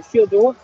midfielder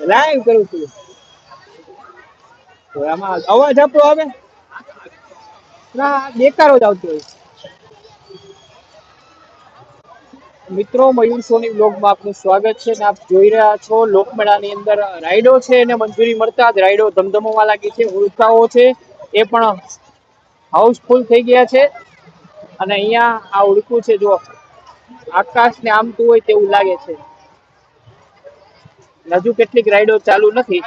live કરું છું. આમાં અવાજ આપો આવે? ના બેકારો જ આવતો હોય. મિત્રો, મયુર સોની બ્લોગમાં આપનું સ્વાગત છે ને આપ જોઈ રહ્યા છો. લોકમેળાની અંદર રાઈડો છે એને મંજૂરી મળતા જ રાઈડો ધમધમવા લાગી છે, ઉડતાઓ છે. એ પણ હાઉસફુલ થઈ ગયા છે. અને અહીંયા આ ઉડકું છે જો આકાશને આમતું હોય તેવું લાગે છે. હજુ કેટલીક રાઈડો ચાલુ નથી.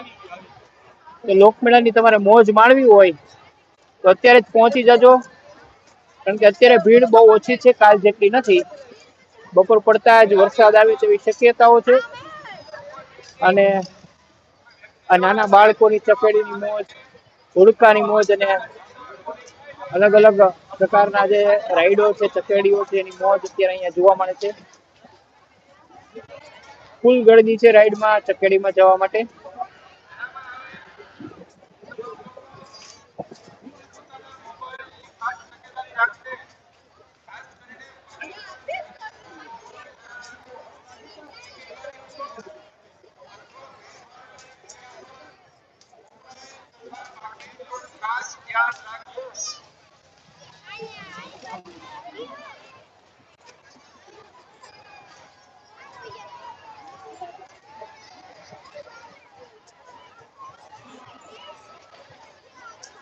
તો લોકમેળાની તમારે મોજ માણવી હોય, તો અત્યારે જ પહોંચી જજો. કારણ કે અત્યારે ભીડ બહુ ઓછી છે, કાલ જેટલી નથી. બપોર પડતા જ વરસાદ આવે તેવી શક્યતાઓ છે. અને આ નાના બાળકોની ચપેડીની મોજ, હુડકાની મોજ અને અલગ અલગ પ્રકારના જે રાઈડો છે ચકેડીઓ છે, એની મોજ અત્યારે અહીંયા જોવા મળે છે. ફૂલ ગળદી છે રાઈડમાં ચકેડીમાં જવા માટે Yeah.